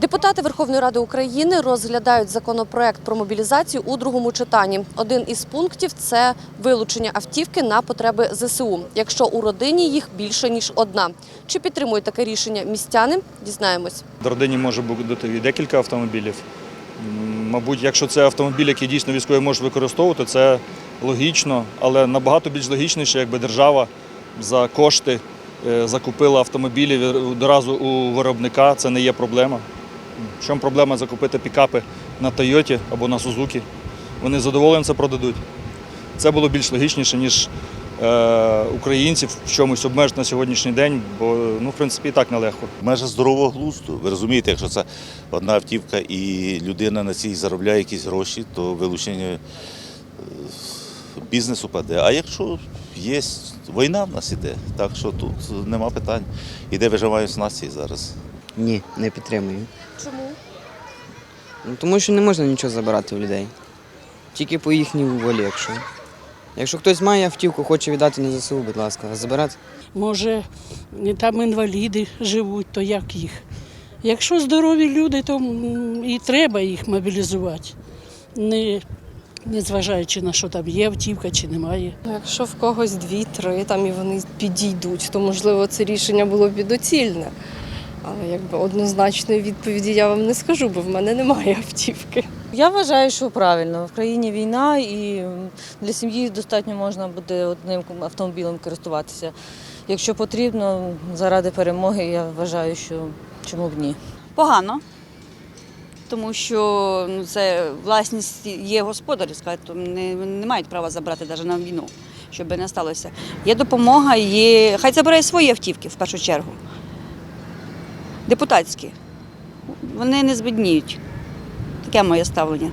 Депутати Верховної Ради України розглядають законопроект про мобілізацію у другому читанні. Один із пунктів це вилучення автівки на потреби ЗСУ, якщо у родині їх більше ніж одна. Чи підтримують таке рішення містяни? Дізнаємось. В родині може бути декілька автомобілів. Мабуть, якщо це автомобіль, який дійсно військові можуть використовувати, це логічно, але набагато більш логічніше, якби держава за кошти е, закупила автомобілі одразу у виробника, це не є проблема. В чому проблема закупити пікапи на Тойоті або на Сузукі? Вони з це продадуть. Це було більш логічніше, ніж е, українців в чомусь обмежити на сьогоднішній день, бо ну, в принципі і так нелегко. Межа здорового глузду. Ви розумієте, якщо це одна автівка і людина на цій заробляє якісь гроші, то вилучення е, бізнесу паде. А якщо є війна в нас іде, так що тут нема питань. Іде виживають нації зараз. Ні, не підтримую. Чому? Ну, тому що не можна нічого забирати у людей. Тільки по їхній волі, якщо. Якщо хтось має автівку, хоче віддати на ЗСУ, будь ласка, а забирати. Може, там інваліди живуть, то як їх? Якщо здорові люди, то і треба їх мобілізувати, не, не зважаючи на що там є автівка чи немає. Ну, Якщо в когось дві-три там і вони підійдуть, то можливо це рішення було б і доцільне. Але якби однозначної відповіді я вам не скажу, бо в мене немає автівки. Я вважаю, що правильно. В країні війна і для сім'ї достатньо можна буде одним автомобілем користуватися. Якщо потрібно, заради перемоги, я вважаю, що чому б ні. Погано, тому що ну, це власність є господарська, то не, не мають права забрати навіть на війну, щоб не сталося. Є допомога, є. Хай забирає свої автівки в першу чергу. Депутатські. Вони не збідніють. Таке моє ставлення.